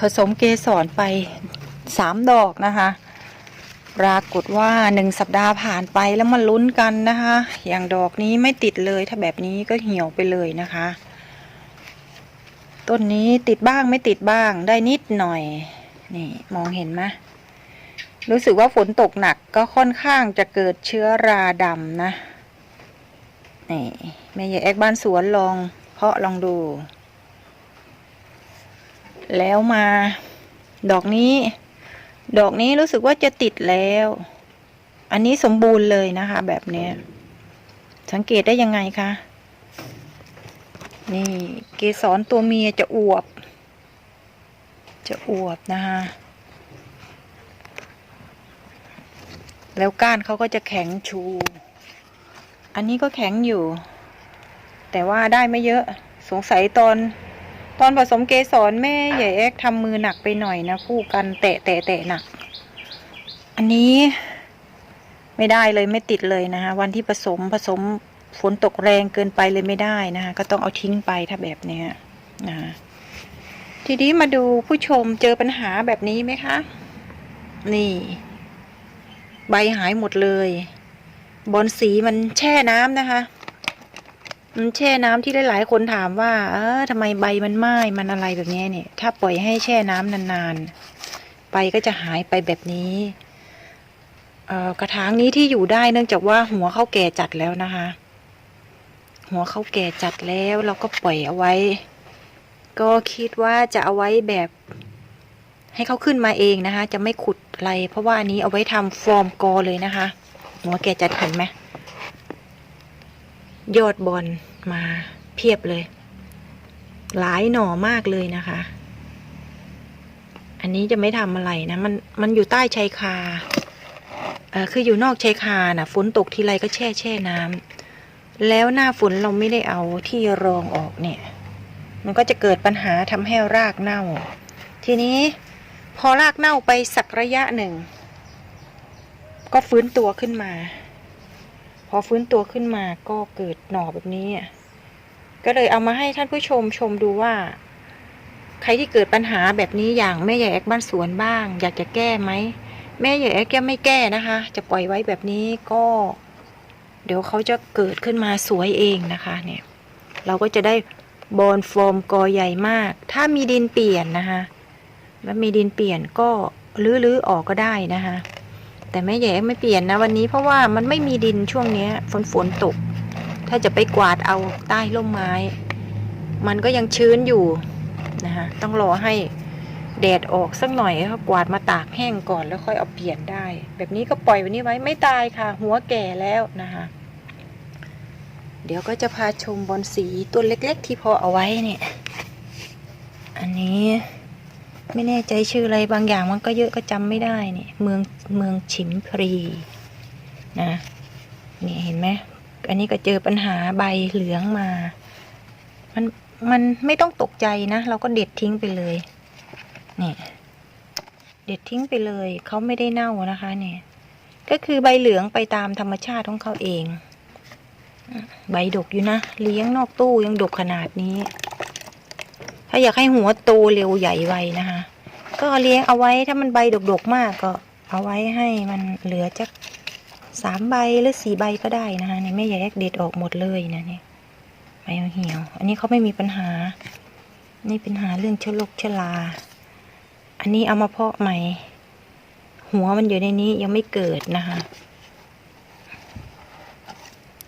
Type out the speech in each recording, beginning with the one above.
ผสมเกสรไปสามดอกนะคะ ปรากฏว่าหนึ่งสัปดาห์ผ่านไปแล้วมาลุ้นกันนะคะ อย่างดอกนี้ไม่ติดเลยถ้าแบบนี้ก็เหี่ยวไปเลยนะคะ ต้นนี้ติดบ้างไม่ติดบ้างได้นิดหน่อย นี่มองเห็นไหมรู้สึกว่าฝนตกหนักก็ค่อนข้างจะเกิดเชื้อราดำนะนี่แม่ยายแอกบ้านสวนลองเพาะลองดู แล้วมา ดอกนี้ ดอกนี้รู้สึกว่าจะติดแล้ว อันนี้สมบูรณ์เลยนะคะ แบบนี้สังเกตได้ยังไงคะนี่เกสรตัวเมียจะอวบ จะอวบนะคะแล้วก้านเขาก็จะแข็งชู อันนี้ก็แข็งอยู่ แต่ว่าได้ไม่เยอะ สงสัยตอน ตอนผสมเกสรแม่ใหญ่เอกทำมือหนักไปหน่อยนะคู่กันแตะแตะแตะหนัก อันนี้ไม่ได้เลยไม่ติดเลยนะคะวันที่ผสมผสมฝนตกแรงเกินไปเลยไม่ได้นะคะก็ต้องเอาทิ้งไปถ้าแบบเนี้ยนะทีนี้มาดูผู้ชมเจอปัญหาแบบนี้ไหมคะ นี่ ใบหายหมดเลย บอลสีมันแช่น้ำนะคะ แช่น้ำที่หลายๆคนถามว่า เออทำไมใบมันไหม้มันอะไรแบบนี้เนี่ย ถ้าปล่อยให้แช่น้ำนานๆใบก็จะหายไปแบบนี้ เอ่อกระถางนี้ที่อยู่ได้เนื่องจากว่าหัวเขาแก่จัดแล้วนะคะ หัวเขาแก่จัดแล้วเราก็ปล่อยเอาไว้ ก็คิดว่าจะเอาไว้แบบ ให้เขาขึ้นมาเองนะคะ จะไม่ขุดอะไร เพราะว่าอันนี้เอาไว้ทำฟอร์มกอเลยนะคะ หัวแก่จัดเห็นไหม ยอดบอลมาเพียบเลย หลายหน่อมากเลยนะคะ อันนี้จะไม่ทำอะไรนะมันมันอยู่ใต้ชายคาเออคืออยู่นอกชายคาน่ะฝนตกทีไรก็แช่แช่น้ำแล้วหน้าฝนเราไม่ได้เอาที่รองออกเนี่ย มันก็จะเกิดปัญหาทำให้รากเน่า ทีนี้พอรากเน่าไปสักระยะหนึ่ง ก็ฟื้นตัวขึ้นมา อฟื้นตัวขึ้นมาก็เกิดหน่อแบบนี้ ก็เลยเอามาให้ท่านผู้ชมชมดูว่า ใครที่เกิดปัญหาแบบนี้อย่างแม่ใหญ่แอกบ้านสวนบ้าง อยากจะแก้ไหมแม่ใหญ่แอกแกไม่แก้นะคะ จะปล่อยไว้แบบนี้ก็ เดี๋ยวเขาจะเกิดขึ้นมาสวยเองนะคะเนี่ย เราก็จะได้บอลฟอร์มกอใหญ่มาก ถ้ามีดินเปลี่ยนนะคะ แล้วมีดินเปลี่ยนก็ลื้อๆออกก็ได้นะคะ แต่แม่ใหญ่ไม่เปลี่ยนนะวันนี้เพราะว่ามันไม่มีดินช่วงนี้ฝนฝนตก ถ้าจะไปกวาดเอาใต้ร่มไม้ มันก็ยังชื้นอยู่นะคะต้องรอให้แดดออกสักหน่อยเขากวาดมาตากแห้งก่อนแล้วค่อยเอาเปลี่ยนได้ แบบนี้ก็ปล่อยไว้นี้ไว้ไม่ตายค่ะ หัวแก่แล้วนะคะเดี๋ยวก็จะพาชมบอลสีตัวเล็ก ๆ ที่พอเอาไว้เนี่ย อันนี้ ไม่แน่ใจชื่ออะไรบางอย่างมันก็เยอะก็จำไม่ได้เนี่ย เมืองเมืองฉิมพรีนะนี่เห็นไหมอันนี้ก็เจอปัญหาใบเหลืองมา มันมันไม่ต้องตกใจนะ เราก็เด็ดทิ้งไปเลยเนี่ยเด็ดทิ้งไปเลยเขาไม่ได้เน่านะคะ เนี่ย ก็คือใบเหลืองไปตามธรรมชาติของเขาเอง ใบดกอยู่นะ เลี้ยงนอกตู้ยังดกขนาดนี้ ถ้าอยากให้หัวโตเร็วใหญ่ไวนะคะ ก็เลี้ยงเอาไว้ถ้ามันใบดกๆมากก็ เอาไว้ให้มันเหลือจักสามใบหรือสี่ใบก็ได้นะคะนี่ยไม่ยากให้เด็ดออกหมดเลยนะเนี่ยใบเหี่ยว อันนี้เขาไม่มีปัญหา นี่ปัญหาเรื่องเชื้อโรคเชื้อรา อันนี้เอามาเพาะใหม่ หัวมันอยู่ในนี้ยังไม่เกิดนะคะ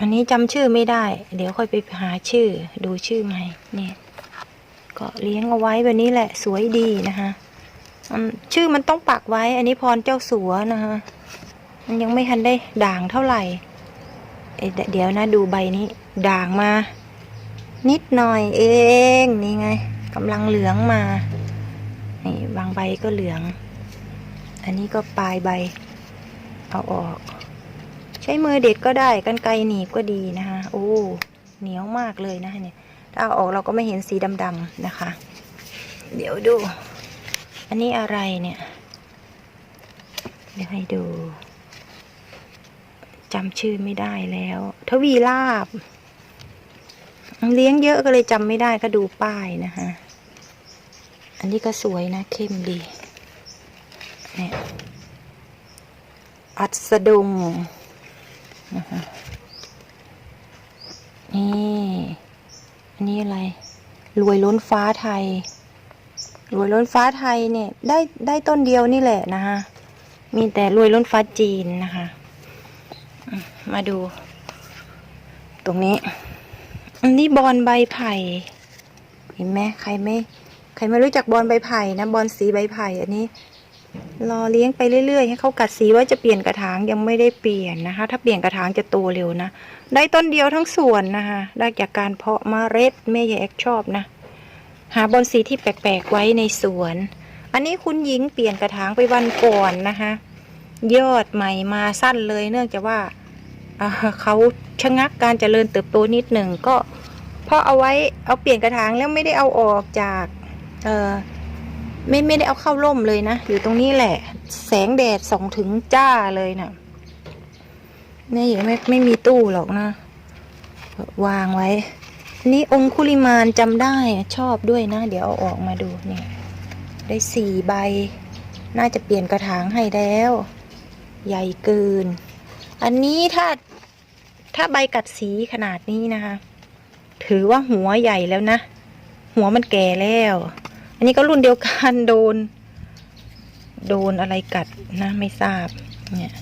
อันนี้จำชื่อไม่ได้ เดี๋ยวค่อยไปหาชื่อดูชื่อใหม่เนี่ย ก็เลี้ยงเอาไว้แบบนี้แหละสวยดีนะคะชื่อมันต้องปักไว้ อันนี้พรเจ้าสัวนะคะมันยังไม่ทันได้ด่างเท่าไหร่เดี๋ยวนะดูใบนี้ ด่างมา นิดหน่อยเองนี่ไงกำลังเหลืองมานี่บางใบก็เหลือง อันนี้ก็ปลายใบ เอาออก ใช้มือเด็ดก็ได้กันไกรหนีบก็ดีนะคะโอ้เหนียวมากเลยนะเนี่ย ถ้าเอาออกเราก็ไม่เห็นสีดำๆนะคะ เดี๋ยวดู อันนี้อะไรเนี่ย เดี๋ยวให้ดูจำชื่อไม่ได้แล้ว ทวีลาบ เลี้ยงเยอะก็เลยจำไม่ได้ก็ดูป้ายนะคะอันนี้ก็สวยนะเข้มดี เนี่ยอัสดงนะคะนี่ อันนี้อะไร รวยล้นฟ้าไทย รวยล้นฟ้าไทยเนี่ย ได้ได้ต้นเดียวนี่แหละนะคะ มีแต่รวยล้นฟ้าจีนนะคะมมาดู ตรงนี้ อันนี้บอลใบไผ่ เห็นไหมใครไม่ ใครไม่รู้จักบอลใบไผ่นะ บอลสีใบไผ่ อันนี้ รอเลี้ยงไปเรื่อยๆ ให้เขากัดสีว่าจะเปลี่ยนกระถางยังไม่ได้เปลี่ยนนะคะ ถ้าเปลี่ยนกระถางจะโตเร็วนะ ได้ต้นเดียวทั้งสวนนะคะ ได้จากการเพาะเมล็ดแม่ยายแอกชอบนะ หาบอลสีที่แปลกๆไว้ในสวน อันนี้คุณหญิงเปลี่ยนกระถางไปวันก่อนนะคะ ยอดใหม่มาสั้นเลยเนื่องจากว่าอ่าเขาชะงักการเจริญเติบโตนิดหนึ่งก็เพราะเอาไว้เอาเปลี่ยนกระถางแล้วไม่ได้เอาออกจากเออ ไม่ไม่ได้เอาเข้าร่มเลยนะ อยู่ตรงนี้แหละ แสงแดดส่องถึงจ้าเลยนะ่ะนี่ยังไม่ไม่มีตู้หรอกนะ วางไว้นนี้องคุลิมานจำได้ชอบด้วยนะ เดี๋ยวเอาออกมาดูนี่ได้สี่ใบ น่าจะเปลี่ยนกระถางให้แล้ว ใหญ่เกิน อันนี้ถ้าถ้าใบกัดสีขนาดนี้นะคะ ถือว่าหัวใหญ่แล้วนะ หัวมันแก่แล้ว อันนี้ก็รุ่นเดียวกันโดน โดนอะไรกัดนะไม่ทราบ เนี่ย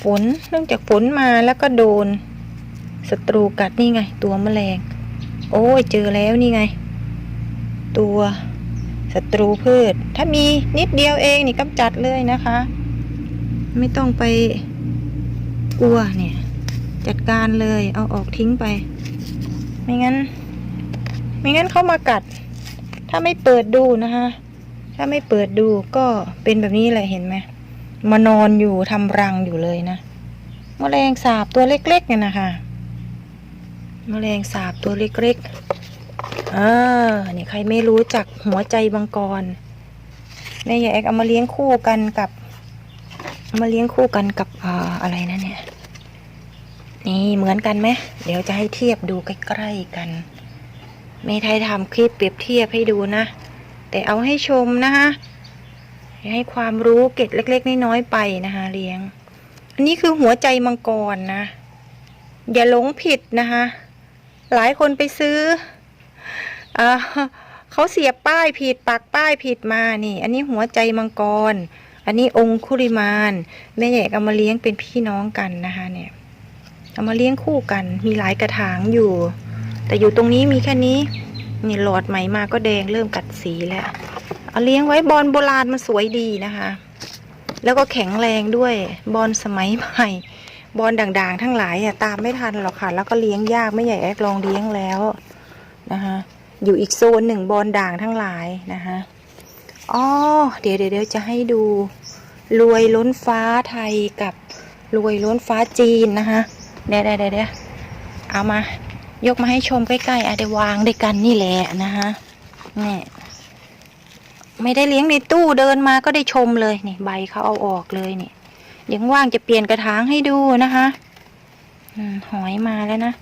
ฝนเนื่องจากฝนมาแล้วก็โดนศัตรูกัดนี่ไง ตัวแมลง โอ้ยเจอแล้วนี่ไง ตัวศัตรูพืช ถ้ามีนิดเดียวเองนี่กำจัดเลยนะคะ ไม่ต้องไปกลัวเนี่ย จัดการเลยเอาออกทิ้งไป ไม่งั้น ไม่งั้นเขามากัด ถ้าไม่เปิดดูนะคะ ถ้าไม่เปิดดูก็เป็นแบบนี้แหละเห็นไหมมานอนอยู่ทำรังอยู่เลยนะมแมลงสาบตัวเล็กๆเนี่ยนะคะมแมลงสาบตัวเล็กๆอ่านี่ใครไม่รู้จักหัวใจบังกรแม่ยายแอกเอามาเลี้ยงคู่กันกับเอามาเลี้ยงคู่กันกับออะไรนะเนี่ยนี่เหมือนกันไหมเดี๋ยวจะให้เทียบดูใกล้ๆกัน เมไทยทำคลิปเปรียบเทียบให้ดูนะ แต่เอาให้ชมนะคะให้ความรู้เกร็ดเล็ก ๆ น้อยๆไปนะคะเลี้ยง อันนี้คือหัวใจมังกรนะ อย่าหลงผิดนะคะ หลายคนไปซื้ออเขาเสียบป้ายผิดปักป้ายผิดมานี่ อันนี้หัวใจมังกร อันนี้องคุริมานแม่ใหญ่เอามาเลี้ยงเป็นพี่น้องกันนะคะ เนี่ย เอามาเลี้ยงคู่กัน มีหลายกระถางอยู่ แต่อยู่ตรงนี้มีแค่นี้ นี่หลอดใหม่มาก็แดงเริ่มกัดสีแล้วเอาเลี้ยงไว้บอลโบราณมันสวยดีนะคะ แล้วก็แข็งแรงด้วยบอลสมัยใหม่บอลด่างๆ ทั้งหลายอะตามไม่ทันหรอกค่ะ แล้วก็เลี้ยงยากไม่ใหญ่แอกลองเลี้ยงแล้วนะคะอยู่อีกโซนหนึ่งบอลด่างทั้งหลายนะคะอ๋อเดี๋ยวเดี๋ยวจะให้ดูรวยล้นฟ้าไทยกับรวยล้นฟ้าจีนนะคะเดี๋ยวเดี๋ยวเดี๋ยวเอามา ยกมาให้ชมใกล้ๆอาจจะวางด้วยกันนี่แหละนะคะนี่ไม่ได้เลี้ยงในตู้เดินมาก็ได้ชมเลยนี่ใบเขาเอาออกเลยนี่เดี๋ยวว่างจะเปลี่ยนกระถางให้ดูนะคะหอยมาแล้วนะ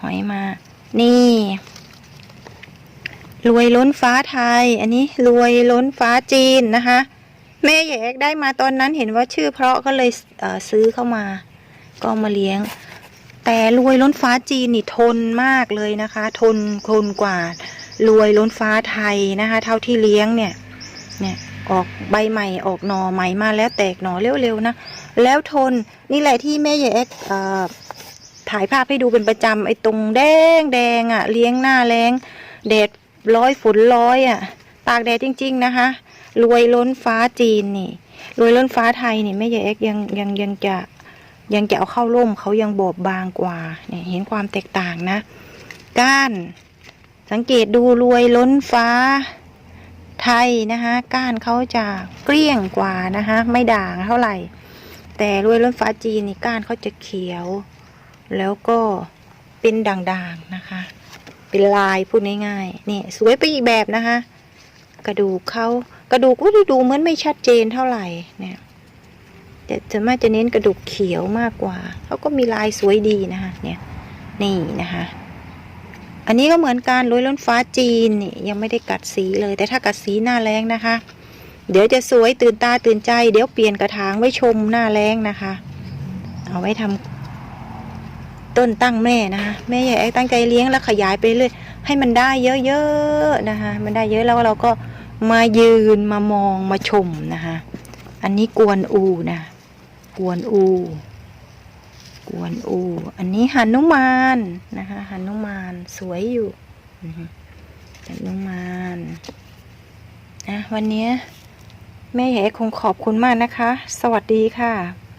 หอยมา นี่ รวยล้นฟ้าไทย อันนี้รวยล้นฟ้าจีนนะคะ แม่แอกได้มาตอนนั้นเห็นว่าชื่อเพราะก็เลยเซื้อเข้ามา ก็มาเลี้ยง แต่รวยล้นฟ้าจีนนี่ทนมากเลยนะคะ ทนทนกว่ารวยล้นฟ้าไทยนะคะ เท่าที่เลี้ยงเนี่ย เนี่ยออกใบใหม่ออกหน่อใหม่มาแล้วแตกหน่อเร็วๆนะแล้วทนนี่แหละที่แม่ใหญ่แอ๊กถ่ายภาพให้ดูเป็นประจำไอ้ตรงแดงแดงอะ่ะ เลี้ยงหน้าแรงแดดร้อยฝนร้อยอะ่ะ ตากแดดจริง ๆ นะคะ รวยล้นฟ้าจีนนี่ รวยล้นฟ้าไทยนี่แม่ใหญ่แอ๊กยังยังยังจะ ยังจะเอาเข้าร่มเขายังบอบบางกว่าเนี่ยเห็นความแตกต่างนะ ก้าน สังเกตดูรวยล้นฟ้า ไทยนะคะก้านเขาจะเกลี้ยงกว่านะคะไม่ด่างเท่าไหร่ แต่รวยล้นฟ้าจีนนี่ก้านเขาจะเขียว แล้วก็เป็นด่างๆนะคะ เป็นลายพูดง่ายๆนี่สวยไปอีกแบบนะคะ กระดูกเขากระดูกก็ดูเหมือนไม่ชัดเจนเท่าไหร่เนี่ย แต่จะมากจะเน้นกระดูกเขียวมากกว่าเขาก็มีลายสวยดีนะคะเนี่ยนี่นะคะ อันนี้ก็เหมือนกันลุยล้นฟ้าจีนนี่ยังไม่ได้กัดสีเลย แต่ถ้ากัดสีหน้าแรงนะคะ เดี๋ยวจะสวยตื่นตาตื่นใจ เดี๋ยวเปลี่ยนกระถางไว้ชมหน้าแรงนะคะ เอาไว้ทำต้นตั้งแม่นะคะแม่ใหญ่ไอ้ตั้งใจเลี้ยงแล้วขยายไปเรื่อยให้มันได้เยอะๆนะคะ มันได้เยอะแล้วเราก็มายืนมามองมาชมนะคะ อันนี้กวนอูนะ กวนอู กวนอู อันนี้หันุมานนะคะหันุมานสวยอยู่ฮึหันุมานนะวันนี้แม่ใหญ่คงขอบคุณมากนะคะ สวัสดีค่ะ